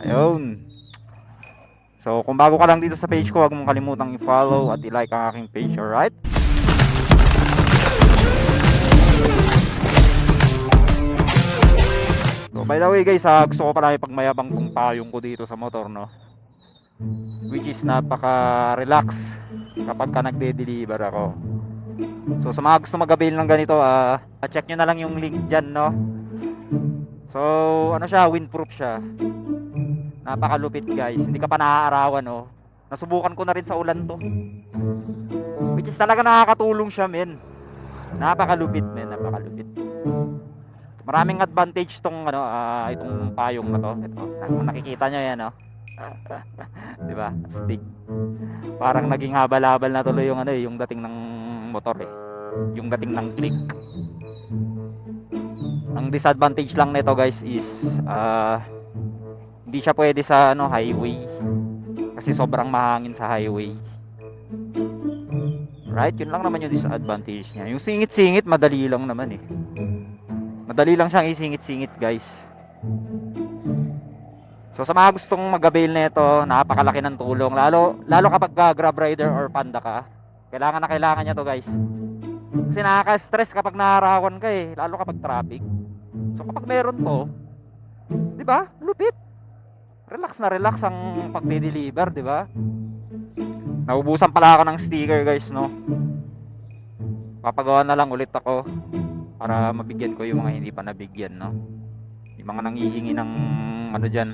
Ayun. So, kung bago ka lang dito sa page ko, huwag mong kalimutang i-follow at i-like ang aking page, alright? So, by the way guys, ah, gusto ko pala ipagmayabang tong payong ko dito sa motor, no? Which is napaka-relax kapag ka nagde-deliver ako. So, sa mga gusto mag-avail ng ganito, ah, check nyo na lang yung link dyan, no? So, ano siya, windproof siya. Napakalupit guys. Hindi ka pa naaarawan, no? Nasubukan ko na rin sa ulan to. Which is talaga nakakatulong siya, men. Napakalupit, men. Napakalupit. Maraming advantage tong ano, ah, itong payong na to. Ito, nakikita nyo yan, no? 'Di ba? Stick. Parang naging habal-habal na tuloy yung ano, eh, yung dating ng motor eh. Yung dating ng click. Ang disadvantage lang nito guys is ah hindi siya pwede sa ano highway kasi sobrang mahangin sa highway. Right? Yun lang naman yung disadvantage niya. Yung singit-singit madali lang naman eh. Madali lang siyang isingit-singit guys. So sa mga gustong mag-avail nito, napakalaki ng tulong lalo lalo kapag ka Grab rider or Panda ka. Kailangan na kailangan niya to guys. Kasi nakaka-stress kapag naarawan ka eh, lalo kapag traffic. So kapag meron to, 'di ba? Lupit. Relax na relax ang pagde-deliver, 'di ba? Naubusan pala ako ng sticker, guys, no. Papagawa na lang ulit ako para mabigyan ko yung mga hindi pa nabigyan, no. Yung mga nanghihingi ng ano diyan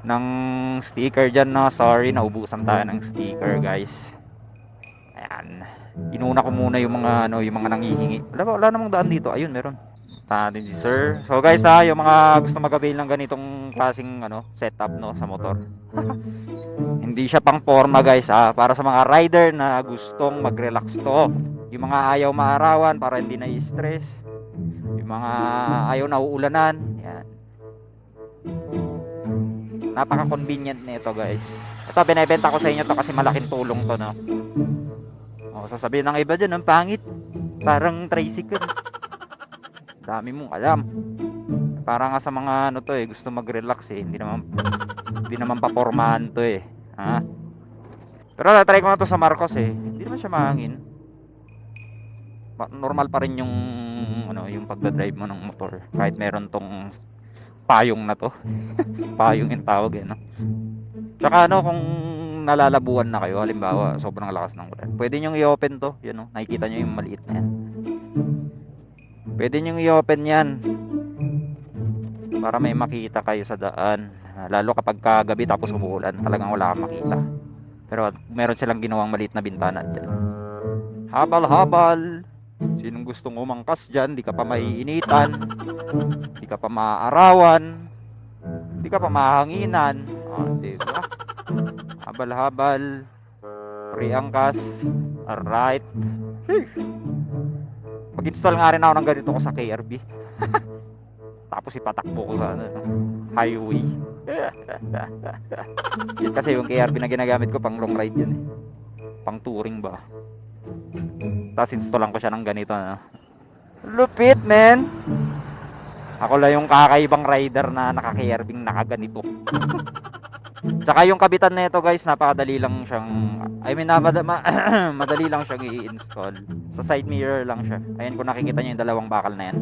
ng sticker diyan, no. Sorry, naubusan tayo ng sticker, guys. Ayan. Inuna ko muna yung mga ano, yung mga nanghihingi. Wala, wala namang daan dito. Ayun, meron natin si sir. So guys ha, yung mga gusto mag-avail ng ganitong klaseng ano, setup no sa motor. Hindi siya pang forma guys ha, para sa mga rider na gustong mag-relax to. Yung mga ayaw maarawan para hindi na stress. Yung mga ayaw na uulanan, yan. Napaka-convenient nito guys. Ito binebenta ko sa inyo to kasi malaking tulong to no. Oh, sasabihin ng iba dyan, ang pangit. Parang tricycle. Dami mong alam. Para nga sa mga ano to eh, gusto mag-relax eh. Hindi naman hindi naman papormahan to eh. Ha? Pero na-try ko na to sa Marcos eh. Hindi naman siya mahangin. Normal pa rin yung ano, yung pagda-drive mo ng motor kahit meron tong payong na to. payong yung tawag eh, no. Tsaka ano kung nalalabuan na kayo, halimbawa, sobrang lakas ng ulan. Pwede nyo i-open to, yun no. Nakikita nyo yung maliit na yan. Pwede nyo i-open yan para may makita kayo sa daan. Lalo kapag kagabi tapos umuulan, talagang wala kang makita. Pero meron silang ginawang maliit na bintana dyan. Habal-habal. Sinong gustong umangkas dyan, di ka pa maiinitan, di ka pa maaarawan, di ka pa mahanginan. Ah, di ba? Habal-habal. Free angkas. Alright. Sheesh. Mag-install nga rin ako ng ganito ko sa KRB. Tapos ipatakbo ko sa ano, no, highway. Kasi yung KRB na ginagamit ko pang long ride yun eh. Pang touring ba. Tapos installan ko siya ng ganito na. Lupit, man! Ako lang yung kakaibang rider na naka-KRB nakaganito. Tsaka yung kabitan nito guys, napakadali lang siyang I mean, napad- ma- madali lang siyang i-install. Sa side mirror lang siya. Ayan kung nakikita niyo yung dalawang bakal na yan.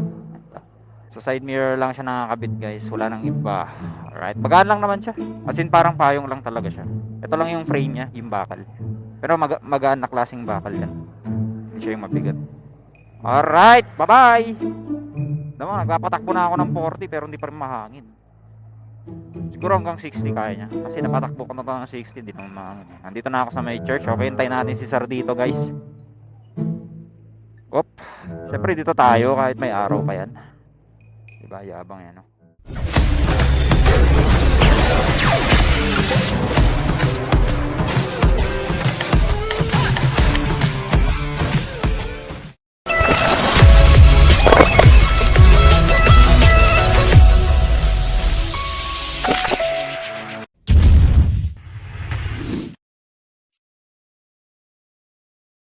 So side mirror lang siya nakakabit guys. Wala nang iba. Alright. Magaan lang naman siya. As in parang payong lang talaga siya. Ito lang yung frame niya, yung bakal. Pero mag magaan na klaseng bakal yan. Hindi siya yung mabigat. Alright. Bye-bye. Naman, nagpapatakbo na ako ng 40 pero hindi pa rin mahangin. Siguro hanggang 60 kaya niya. Kasi napatakbo ko na to ng 60, hindi naman. Nandito na ako sa may church. Okay, hintayin natin si Sir dito guys. Op. Siyempre dito tayo kahit may araw pa yan. Diba, yabang yan, no?